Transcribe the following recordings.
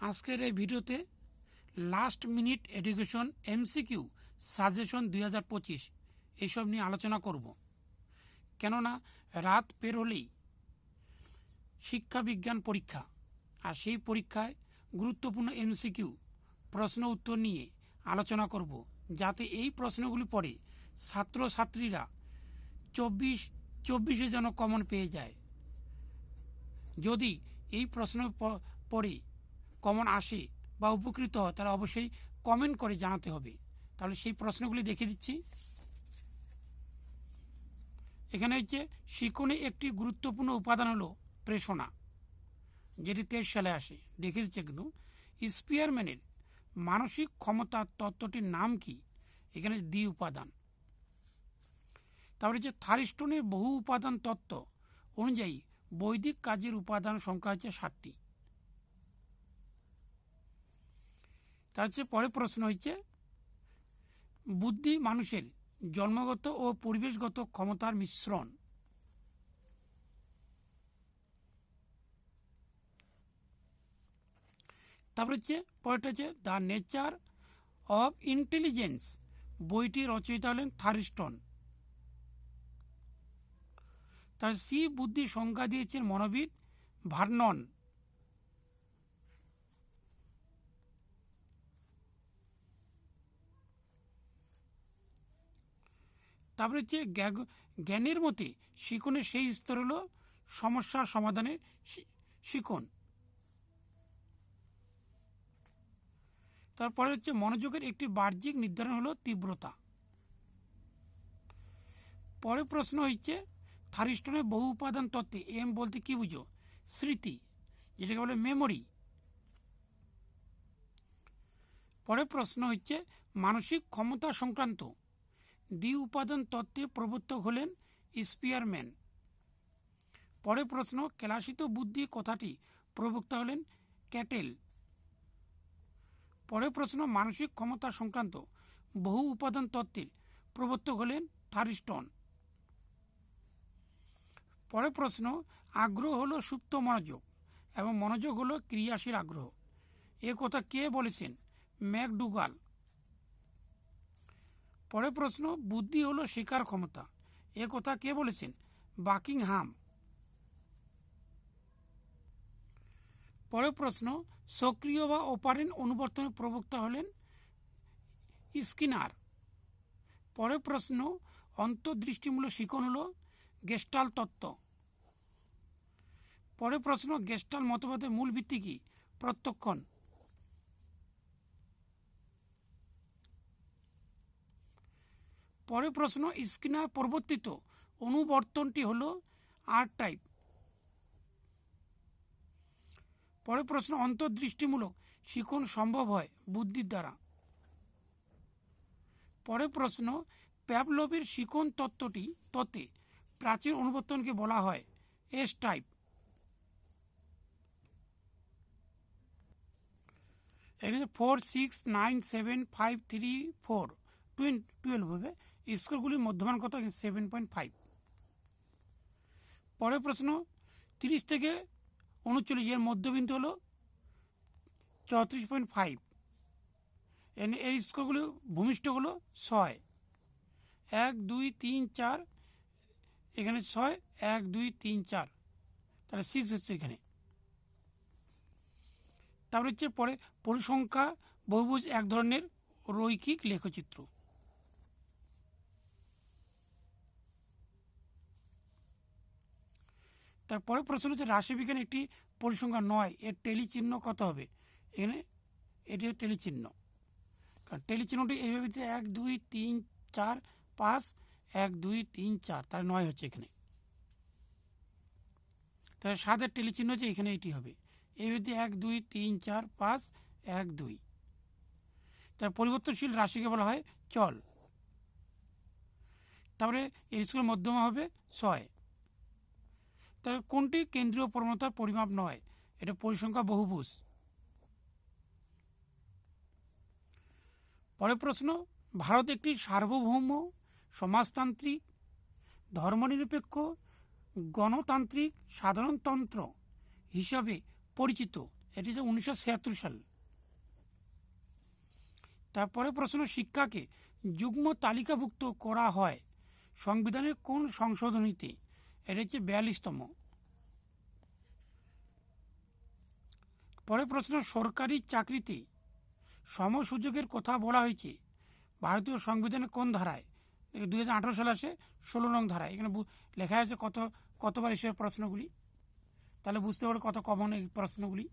আজকের এই ভিডিওতে last minute education MCQ suggestion দুই হাজার পঁচিশ এইসব নিয়ে আলোচনা করব। কেননা রাত পেরোলেই শিক্ষা বিজ্ঞান পরীক্ষা আর সেই পরীক্ষায় গুরুত্বপূর্ণ এমসিকিউ প্রশ্ন উত্তর নিয়ে আলোচনা করব, যাতে এই প্রশ্নগুলি পড়ে ছাত্রছাত্রীরা চব্বিশ, চব্বিশে যেন কমন পেয়ে যায়। যদি এই প্রশ্ন পড়ে কমন আসে বা উপকৃত হয় তারা অবশ্যই কমেন্ট করে জানাতে হবে। তাহলে সেই প্রশ্নগুলি দেখে দিচ্ছি। এখানে হচ্ছে, শিকনে একটি গুরুত্বপূর্ণ উপাদান হলো প্রেষণা, যেটি তেইশ সালে আসে। দেখে দিচ্ছে কিন্তু। স্পিয়ারম্যানের মানসিক ক্ষমতা তত্ত্বটির নাম কি? এখানে দ্বি উপাদান। তারপরে যে থারিস্টনের বহু উপাদান তত্ত্ব অনুযায়ী বৈদিক কাজের উপাদান সংখ্যা হচ্ছে ষাটটি। তার হচ্ছে পরের প্রশ্ন হচ্ছে, বুদ্ধি মানুষের জন্মগত ও পরিবেশগত ক্ষমতার মিশ্রণ। তারপরে হচ্ছে, পরেরটা হচ্ছে দ্য নেচার অফ ইন্টেলিজেন্স বইটি রচয়িতা হলেন থারিস্টন। তার সি বুদ্ধি সংজ্ঞা দিয়েছেন মনোবিদ ভার্নন। তারপরে হচ্ছে জ্ঞানের মতে শিকনের সেই স্তর হলো সমস্যা সমাধানের শিকন। তারপরে হচ্ছে মনোযোগের একটি বাহ্যিক নির্ধারণ হলো তীব্রতা। পরের প্রশ্ন হচ্ছে, থারিস্টনের বহু উপাদান তত্ত্বে এম বলতে কি বুঝো? স্মৃতি, যেটাকে বলে মেমোরি। পরের প্রশ্ন হচ্ছে, মানসিক ক্ষমতা সংক্রান্ত। দ্বি উপাদান তত্ত্বে প্রবর্তক হলেন স্পিয়ারম্যান। পরে প্রশ্ন, কেলাসিত বুদ্ধি কথাটি প্রবক্তা হলেন ক্যাটেল। পরে প্রশ্ন, মানসিক ক্ষমতা সংক্রান্ত বহু উপাদান তত্ত্বের প্রবর্তক হলেন থারিস্টন। পরে প্রশ্ন, আগ্রহ হলো সুপ্ত মনোযোগ এবং মনোযোগ হলো ক্রিয়াশীল আগ্রহ। এ কথা কে বলেছেন? ম্যাকডুগাল। পরের প্রশ্ন, বুদ্ধি হলো শিকার ক্ষমতা। এ কথা কে বলেছেন? বাকিংহাম। পরের প্রশ্ন, সক্রিয় বা অপারেন্ট অনুবর্তনের প্রবক্তা হলেন স্কিনার পরের প্রশ্ন, অন্তর্দৃষ্টিমূলক শিকন হল গেস্টাল তত্ত্ব। পরের প্রশ্ন, গেস্টাল মতবাদের মূল ভিত্তি কি? প্রত্যক্ষণ। পরের প্রশ্ন, স্কিনার প্রবর্তিত অনুবর্তনটি হলো আর টাইপ পরে প্রশ্ন, অন্তর্দৃষ্টিমূলক, শিখন সম্ভব হয় বুদ্ধির দ্বারা। পরে প্রশ্ন, প্যাভলভের শিখন তত্ত্বটি তত্ত্বে প্রাচীন অনুবর্তনকে বলা হয় S type four six nine seven five three four twelve হবে। স্কোরগুলির মধ্যমান কত? সেভেন পয়েন্ট ফাইভ পরের প্রশ্ন, তিরিশ থেকে উনচল্লিশ এর মধ্যবিন্দু হলো চৌত্রিশ পয়েন্ট ফাইভ এর স্কোরগুলি ভূমিষ্ঠ হলো ছয়। এক, দুই, তিন, চার, এখানে ছয়, এক, দুই, তিন, চার। তাহলে সিক্স হচ্ছে এখানে। তারপরে হচ্ছে পরে, পরিসংখ্যা বহুভুজ এক ধরনের রৈখিক লেখচিত্র। তারপরে প্রশ্ন হচ্ছে, রাশিবিজ্ঞান একটি পরিসংখ্যা নয়, এর টেলিচিহ্ন কত হবে? এখানে এটি টেলি চিহ্ন কারণ টেলিচিহ্নটি এইভাবে এক, দুই, তিন, চার, পাঁচ, এক, দুই, তিন, চার তার নয় হচ্ছে এখানে। তাহলে সাতের টেলি চিহ্ন হচ্ছে এখানে এটি হবে, এইভাবে এক, দুই, তিন, চার, পাঁচ, এক, দুই। তার পরিবর্তনশীল রাশিকে বলা হয় চল। তারপরে এর স্কুলের মধ্যমা হবে ছয়। তাহলে কোনটি কেন্দ্রীয় প্রবণতার পরিমাপ নয়? এটা পরিসংখ্যা বহুভুজ। পরের প্রশ্ন, ভারত একটি সার্বভৌম, সমাজতান্ত্রিক, ধর্মনিরপেক্ষ, গণতান্ত্রিক সাধারণতন্ত্র হিসাবে পরিচিত। এটি হচ্ছে উনিশশো ছিয়াত্তর সাল। তারপরে প্রশ্ন, শিক্ষাকে যুগ্ম তালিকাভুক্ত করা হয় সংবিধানের কোন সংশোধনীতে? এটা হচ্ছে বিয়াল্লিশতম। পরে প্রশ্ন, সরকারি চাকরিতে সম সুযোগের কথা বলা হয়েছে। ভারতীয় সংবিধানে কোন ধারায়? দু হাজার আঠারো সালে আসে, ষোলো নং ধারায়। এখানে লেখা আছে কত, কতবার এসে প্রশ্নগুলি। তাহলে বুঝতে পারবে কত কমন এই প্রশ্নগুলি।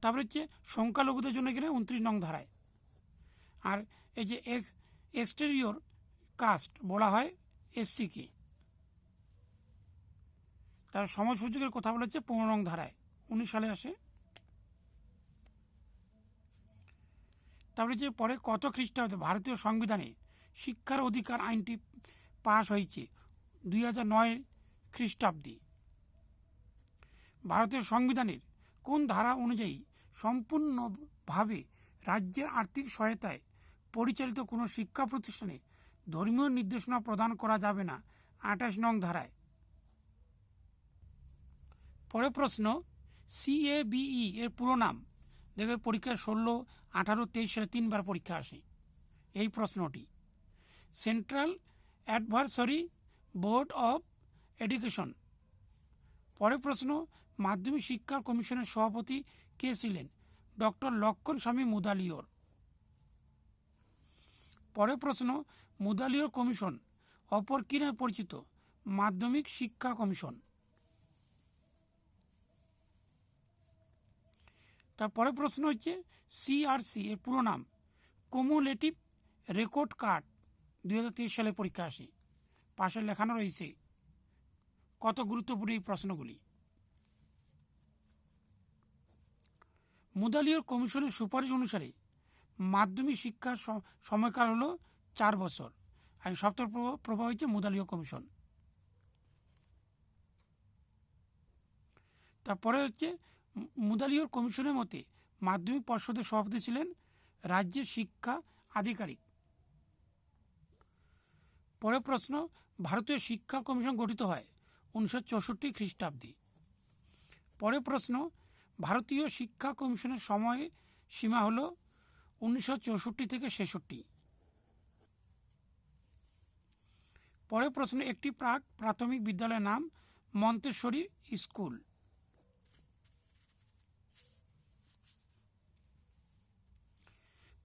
তারপরে হচ্ছে, সংখ্যালঘুদের জন্য এখানে উনত্রিশ নং ধারায়। আর এই যে এক্স এক্সটেরিয়র কাস্ট বলা হয় এসসিকে তার সমাজ সুযোগের কথা বলেছে পনেরো নং ধারায়। উনিশ সালে আসে। তারপরে যে পরে কত খ্রিস্টাব্দে ভারতীয় সংবিধানে শিক্ষার অধিকার আইনটি পাশ হয়েছে? দুই হাজার নয় খ্রিস্টাব্দে। ভারতীয় সংবিধানের কোন ধারা অনুযায়ী সম্পূর্ণভাবে রাজ্যের আর্থিক সহায়তায় পরিচালিত কোনো শিক্ষা প্রতিষ্ঠানে ধর্মীয় নির্দেশনা প্রদান করা যাবে না। আঠাশ নং ধারায়। পরের প্রশ্ন সিএবিই এর পুরো নাম। দেখবে পরীক্ষায় ষোলো, আঠারো, তেইশ, সালে তিনবার পরীক্ষা আসে। এই প্রশ্নটি। Central advisory board of education পরের প্রশ্ন, মাধ্যমিক শিক্ষা কমিশনের সভাপতি কে ছিলেন? ডক্টর লক্ষণ স্বামী মুদালিওর। পরের প্রশ্ন মুদালিওর কমিশন, অপর কি নামে পরিচিত? মাধ্যমিক শিক্ষা কমিশন। তারপরে প্রশ্ন হচ্ছে সিআরসি এর পুরো নাম কুমুলেটিভ রেকর্ড কার্ড দুই সালে পরীক্ষা আসে। পাশে লেখানো রয়েছে, কত গুরুত্বপূর্ণ এই প্রশ্নগুলি? মুদালিয়র কমিশনের সুপারিশ অনুসারে মাধ্যমিক শিক্ষার সময়কাল হলো চার বছর। আর সপ্তাহ প্রভাব হচ্ছে মুদালিয় কমিশন। তারপরে হচ্ছে মু- মুদালিয়র কমিশনের মতে মাধ্যমিক পর্ষদের সভাপতি ছিলেন রাজ্যের শিক্ষা আধিকারিক। পরের প্রশ্ন, ভারতীয় শিক্ষা কমিশন গঠিত হয় উনিশশো চৌষট্টি খ্রিস্টাব্দে। পরের প্রশ্ন, ভারতীয় শিক্ষা কমিশনের সময় সীমা হলো উনিশশো চৌষট্টি থেকে ছেষট্টি। পরের প্রশ্ন একটি প্রাক প্রাথমিক বিদ্যালয়ের নাম মন্তেশ্বরী স্কুল।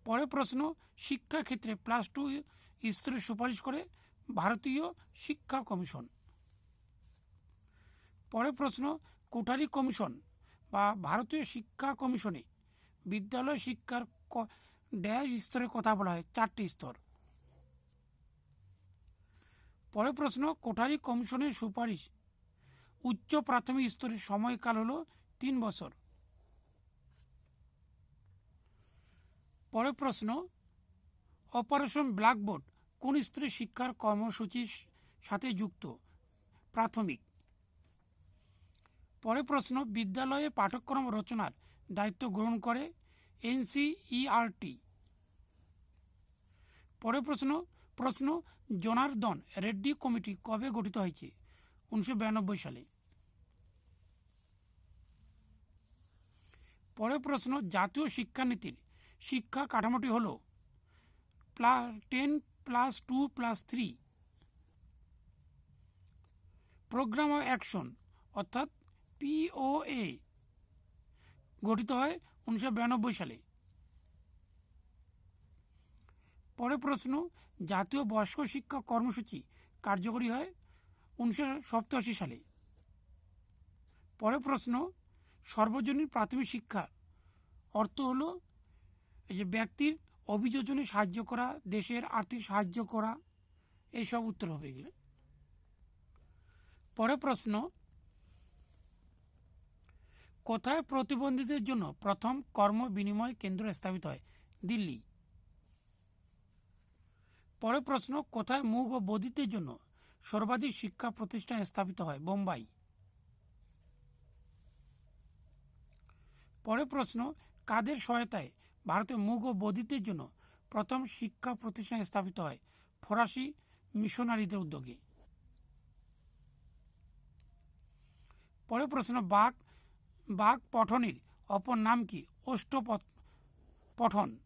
পরের প্রশ্ন শিক্ষাক্ষেত্রে প্লাস টু স্তরের সুপারিশ করে ভারতীয় শিক্ষা কমিশন। পরের প্রশ্ন, কোঠারি কমিশন বা ভারতীয় শিক্ষা কমিশনে বিদ্যালয় শিক্ষার ড্যাশ স্তরের কথা বলা হয়, চারটি স্তর। পরের প্রশ্ন, কোঠারি কমিশনের সুপারিশ উচ্চ প্রাথমিক স্তরের সময়কাল হল তিন বছর। পরের প্রশ্ন, অপারেশন ব্ল্যাকবোর্ড কোন স্তরের শিক্ষার কর্মসূচির সাথে যুক্ত? প্রাথমিক। পরের প্রশ্ন, বিদ্যালয়ে পাঠ্যক্রম রচনার দায়িত্ব গ্রহণ করে এনসিইআরটি। পরের প্রশ্ন প্রশ্ন, জনার্দন রেড্ডি কমিটি কবে গঠিত হয়েছে? উনিশশো বিরানব্বই সালে। পরের প্রশ্ন, জাতীয় শিক্ষানীতির শিক্ষা কাঠামোটি হল প্লা, ten plus two plus three. Programme action অর্থাৎ পিওএ গঠিত হয় উনিশশো বিরানব্বই সালে। পরে প্রশ্ন, জাতীয় বয়স্ক শিক্ষা কর্মসূচি কার্যকরী হয় উনিশশো সালে। পরে প্রশ্ন, সর্বজনীন প্রাথমিক শিক্ষার অর্থ হলো এই যে ব্যক্তির অভিযোজনে সাহায্য করা, দেশের আর্থিক সাহায্য করা, এইসব উত্তর হবে এগুলো। পরের প্রশ্ন কোথায় প্রতিবন্ধীদের জন্য প্রথম কর্ম বিনিময় কেন্দ্র স্থাপিত হয়? দিল্লি। পরে প্রশ্ন, কোথায় মুগ ও বধিরদের জন্য সর্বাধিক শিক্ষা প্রতিষ্ঠান স্থাপিত হয়? বোম্বাই। পরের প্রশ্ন, কাদের সহায়তায় ভারতে মুগ ও বধিরদের জন্য প্রথম শিক্ষা প্রতিষ্ঠান স্থাপিত হয়? ফরাসি মিশনারিদের উদ্যোগে। পরে প্রশ্ন, বাঘ বাঘ পঠনের অপর নাম কি? অষ্ট পঠন।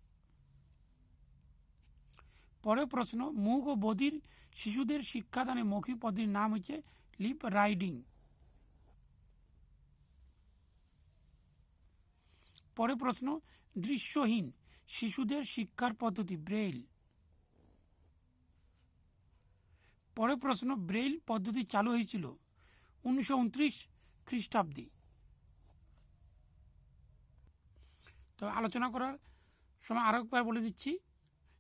পরের প্রশ্ন, মুগ ও বধির শিশুদের শিক্ষাদানে মৌখিক পদ্ধতির নাম হচ্ছে লিপ রাইডিং। পরের প্রশ্ন, দৃশ্যহীন শিশুদের শিক্ষার পদ্ধতি, ব্রেইল। পরের প্রশ্ন, ব্রেইল পদ্ধতি চালু হয়েছিল উনিশশো উনত্রিশ খ্রিস্টাব্দে। তো আলোচনা করার সময় আরও একবার বলে দিচ্ছি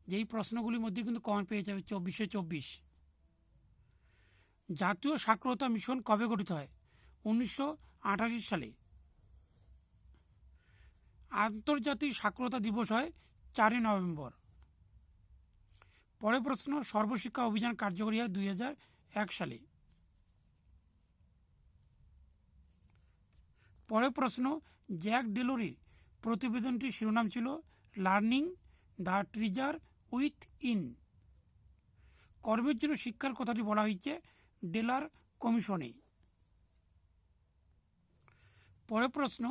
যে এই প্রশ্নগুলির মধ্যে কিন্তু কমন পেয়ে যাবে চব্বিশে চব্বিশ। জাতীয় সাক্ষরতা মিশন কবে গঠিত হয়? উনিশশো আটাশি সালে। আন্তর্জাতিক সাক্ষরতা দিবস হয় চারই নভেম্বর। পরের প্রশ্ন, সর্বশিক্ষা অভিযান কার্যকরী হয় দুই সালে। পরের প্রশ্ন, জ্যাক ডেলোরির প্রতিবেদনটির শিরোনাম ছিল learning the treasure within. কর্মের জন্য শিক্ষার কথাটি বলা হয়েছে ডেলার কমিশনে। পরের প্রশ্ন,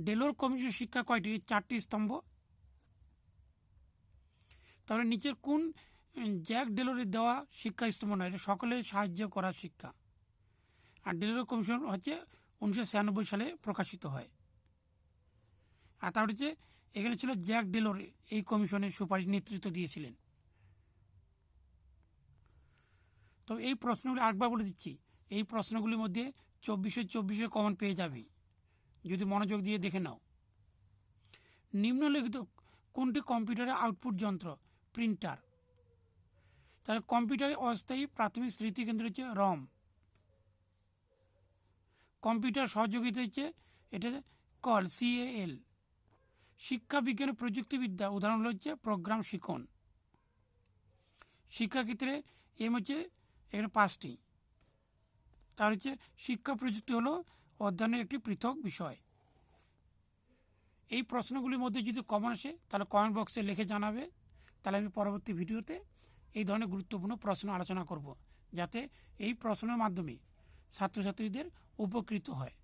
ডেলোর কমিশন শিক্ষা কয়টি? চারটি স্তম্ভ। তাহলে নিচের কোন জ্যাক ডেলোরের দেওয়া শিক্ষা স্তম্ভ নয়, এটা সকলের সাহায্য করার শিক্ষা। আর ডেলোর কমিশন হচ্ছে উনিশশো ছিয়ানব্বই সালে প্রকাশিত হয়। আর তার এখানে ছিল জ্যাক ডেলোর এই কমিশনের সুপারিশ নেতৃত্ব দিয়েছিলেন। তো এই প্রশ্নগুলি আরেকবার বলে দিচ্ছি, এই প্রশ্নগুলির মধ্যে চব্বিশে চব্বিশে কমন পেয়ে যাবে, যদি মনোযোগ দিয়ে দেখে নাও। নিম্নলিখিত কোনটি কম্পিউটারের আউটপুট যন্ত্র? প্রিন্টার। তাহলে কম্পিউটারে অস্থায়ী প্রাথমিক স্মৃতিকেন্দ্র হচ্ছে রম। কম্পিউটার সহযোগিতা হচ্ছে, এটা কল সিএএল শিক্ষা বিজ্ঞান ও প্রযুক্তিবিদ্যা, উদাহরণ হচ্ছে প্রোগ্রাম শিখন। শিক্ষাক্ষেত্রে এম হচ্ছে এখানে পাঁচটি। তার হচ্ছে শিক্ষা প্রযুক্তি হলো অধ্যয়নের একটি পৃথক বিষয়। এই প্রশ্নগুলির মধ্যে যদি কমন আসে, তাহলে কমেন্ট বক্সে লিখে জানাবে। তাহলে আমি পরবর্তী ভিডিওতে এই ধরনের গুরুত্বপূর্ণ প্রশ্ন আলোচনা করব, যাতে এই প্রশ্নের মাধ্যমে ছাত্রছাত্রীদের উপকৃত হয়।